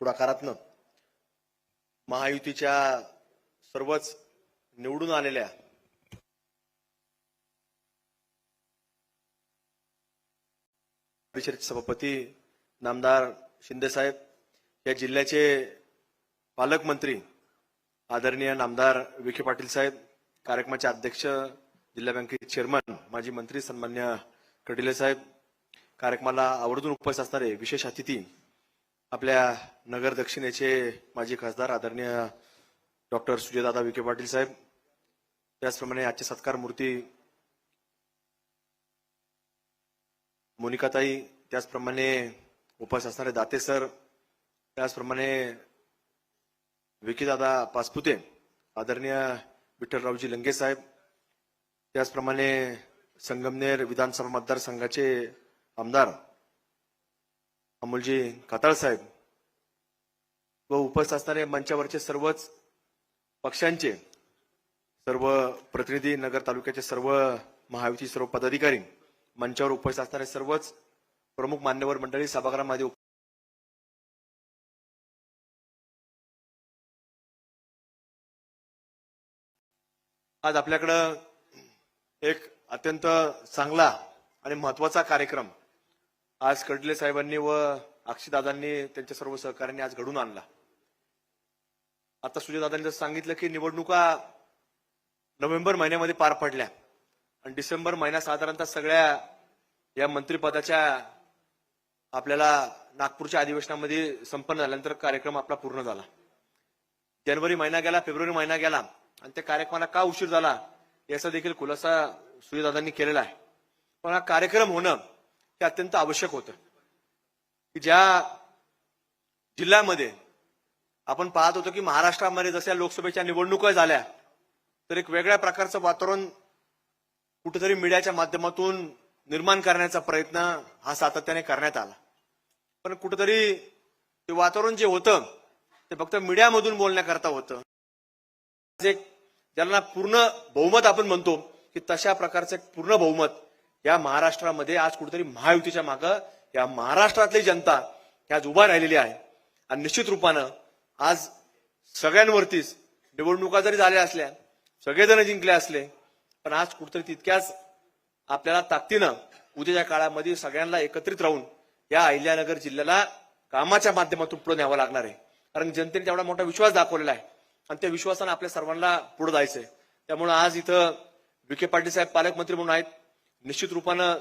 पुढाकारातनं महायुतीच्या सर्वच निवडून आलेल्या परिषदेचे सभापती नामदार शिंदेसाहेब या जिल्ह्याचे पालकमंत्री आदरणीय नामदार विखे पाटील साहेब कार्यक्रमाचे अध्यक्ष जिल्हा बँकेचे चेअरमन माजी मंत्री सन्मान्य कडिले साहेब कार्यक्रमाला आवर्जून उपस्थित असणारे विशेष अतिथी आपल्या नगर दक्षिणेचे माजी खासदार आदरणीय डॉक्टर सुजयदादा विखे पाटील साहेब त्याचप्रमाणे आजचे सत्कार मूर्ती मोनिकाताई त्याचप्रमाणे उपस्थित असणारे दाते सर त्याचप्रमाणे विकीदादा पासपुते आदरणीय विठ्ठलरावजी लंगे साहेब त्याचप्रमाणे संगमनेर विधानसभा मतदारसंघाचे आमदार अमोलजी काताळ साहेब व उपस्थित असणारे मंचावरचे सर्वच पक्षांचे सर्व प्रतिनिधी नगर तालुक्याचे सर्व महायुती सर्व पदाधिकारी मंचावर उपस्थित असणारे सर्वच प्रमुख मान्यवर मंडळी सभागृहामध्ये आज आपल्याकडं एक अत्यंत चांगला आणि महत्त्वाचा कार्यक्रम आज कडले साहेबांनी व अक्षीदादांनी त्यांच्या सर्व सहकार्यांनी आज घडून आणला. आता सुजयदादांनी जसं सांगितलं की निवडणुका नोव्हेंबर महिन्यामध्ये पार पडल्या. आणि डिसेंबर महिना साधारणतः सगळ्या या मंत्रिपदाच्या आपल्याला नागपूरच्या अधिवेशनामध्ये संपन्न झाल्यानंतर कार्यक्रम आपला पूर्ण झाला. जानेवारी महिना गेला फेब्रुवारी महिना गेला आणि त्या कार्यक्रमाला का उशीर झाला याचा देखील खुलासा सूर्यदादांनी केलेला आहे. पण हा कार्यक्रम होणं हे अत्यंत आवश्यक होतं. की ज्या जिल्ह्यामध्ये आपण पाहत होतो की महाराष्ट्रामध्ये जशा लोकसभेच्या निवडणुका झाल्या तर एक वेगळ्या प्रकारचं वातावरण कुठेतरी मीडियाच्या माध्यमातून निर्माण करण्याचा प्रयत्न हा सातत्याने करण्यात आला. पण कुठेतरी ते वातावरण जे होतं ते फक्त मीडियामधून बोलण्याकरता होतं. जे ज्यांना पूर्ण बहुमत आपण म्हणतो की तशा प्रकारचं एक पूर्ण बहुमत या महाराष्ट्रामध्ये आज कुठेतरी महायुतीच्या मागं या महाराष्ट्रातली जनता ही आज उभा राहिलेली आहे. आणि निश्चित रूपानं आज सगळ्यांवरतीच निवडणुका जरी झाल्या असल्या सगळेजण जिंकले असले पण आज कुठेतरी तितक्याच आपल्याला ताकदीनं उद्याच्या काळामध्ये सगळ्यांना एकत्रित राहून या अहिल्यानगर जिल्ह्याला कामाच्या माध्यमातून पुढे न्यावं लागणार आहे. कारण जनतेने तेवढा मोठा विश्वास दाखवलेला आहे. आणि त्या विश्वासानं आपल्या सर्वांना पुढे जायचंय. त्यामुळे आज इथं विखे पाटील साहेब पालकमंत्री म्हणून आहेत. निश्चित रूपानं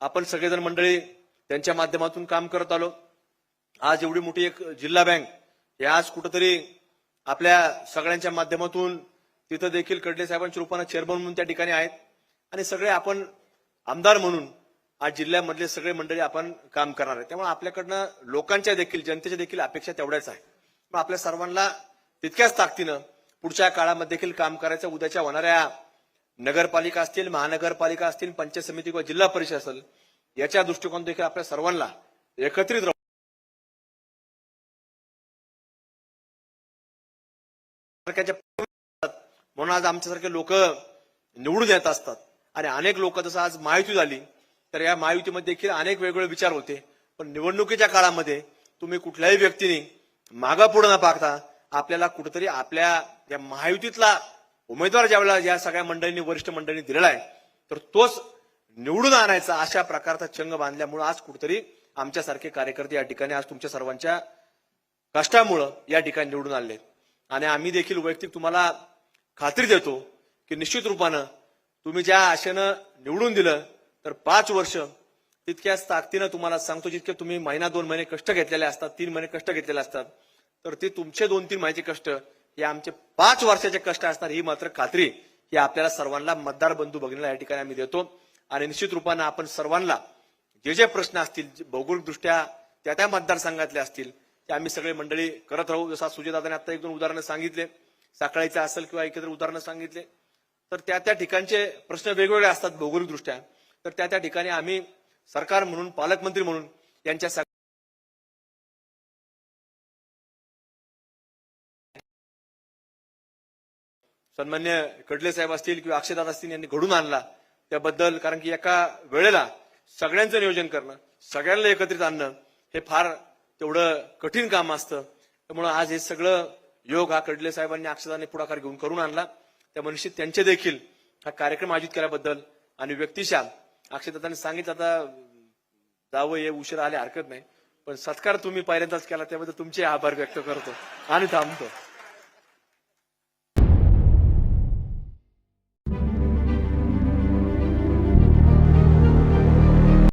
आपण सगळेजण मंडळी त्यांच्या माध्यमातून काम करत आलो. आज एवढी मोठी एक जिल्हा बँक हे आज कुठंतरी आपल्या सगळ्यांच्या माध्यमातून तिथं देखील कडले साहेबांच्या रूपानं चेअरमन म्हणून त्या ठिकाणी आहेत. आणि सगळे आपण आमदार म्हणून आज जिल्ह्यामधले सगळे मंडळी आपण काम करणार आहे त्यामुळे आपल्याकडनं लोकांच्या देखील जनतेच्या देखील अपेक्षा तेवढ्याच आहे मग आपल्या सर्वांना तितक्याच ताकदीनं पुढच्या काळामध्ये देखील काम करायचं उद्याच्या होणाऱ्या नगरपालिका असतील महानगरपालिका असतील पंचायत समिती किंवा जिल्हा परिषद असेल याच्या दृष्टिकोन देखील आपल्या सर्वांना एकत्रित म्हणून आज आमच्यासारखे लोक निवडून येत असतात. आणि अनेक लोक जसं आज महायुती झाली तर या महायुतीमध्ये देखील अनेक वेगवेगळे विचार होते. पण निवडणुकीच्या काळामध्ये तुम्ही कुठल्याही व्यक्तीने मागा पुढे न पाहता आपल्याला कुठेतरी आपल्या या महायुतीतला उमेदवार ज्यावेळेला या सगळ्या मंडळींनी वरिष्ठ मंडळींनी दिलेला आहे तर तोच निवडून आणायचा अशा प्रकारचा चंग बांधल्यामुळे आज कुठेतरी आमच्यासारखे कार्यकर्ते या ठिकाणी आज तुमच्या सर्वांच्या कष्टामुळं या ठिकाणी निवडून आले आणि आम्ही देखील वैयक्तिक तुम्हाला खात्री देतो की निश्चित रूपानं तुम्ही ज्या आशेनं निवडून दिलं तर पाच वर्ष तितक्याच ताकदीनं तुम्हाला सांगतो जितके तुम्ही महिना दोन महिने कष्ट घेतलेले असतात तीन महिने कष्ट घेतलेले असतात तर ते तुमचे दोन तीन महिन्याचे कष्ट हे आमचे पाच वर्षाचे कष्ट असणार ही मात्र खात्री ही आपल्याला सर्वांना मतदार बंधू बघण्याला या ठिकाणी आम्ही देतो. आणि निश्चित रूपानं आपण सर्वांना जे जे प्रश्न असतील भौगोलिकदृष्ट्या त्या त्या मतदारसंघातले असतील ते आम्ही सगळे मंडळी करत राहू. जसं सुजयदादाने आता एक दोन उदाहरणं सांगितले. साखळीचं असेल किंवा एकत्र उदाहरणं सांगितले. तर त्या त्या ठिकाणचे प्रश्न वेगवेगळे असतात भौगोलिकदृष्ट्या. तर त्या त्या ठिकाणी आम्ही सरकार म्हणून पालकमंत्री म्हणून यांच्या सन्मान्य कडले साहेब असतील किंवा अक्षयदादा असतील यांनी घडून आणला त्याबद्दल कारण की एका वेळेला सगळ्यांचं नियोजन करणं सगळ्यांना एकत्रित आणणं हे फार तेवढं कठीण काम असतं. त्यामुळं आज हे सगळं योग हा कडले साहेबांनी अक्षदाने पुढाकार घेऊन करून आणला. त्या मनुष्य त्यांचे देखील हा कार्यक्रम आयोजित केल्याबद्दल आणि व्यक्तिशा अक्षयदादांनी सांगितलं आता जावं हे उशिरा आले हरकत नाही. पण सत्कार तुम्ही पहिल्यांदाच केला त्याबद्दल तुमचे आभार व्यक्त करतो आणि थांबतो.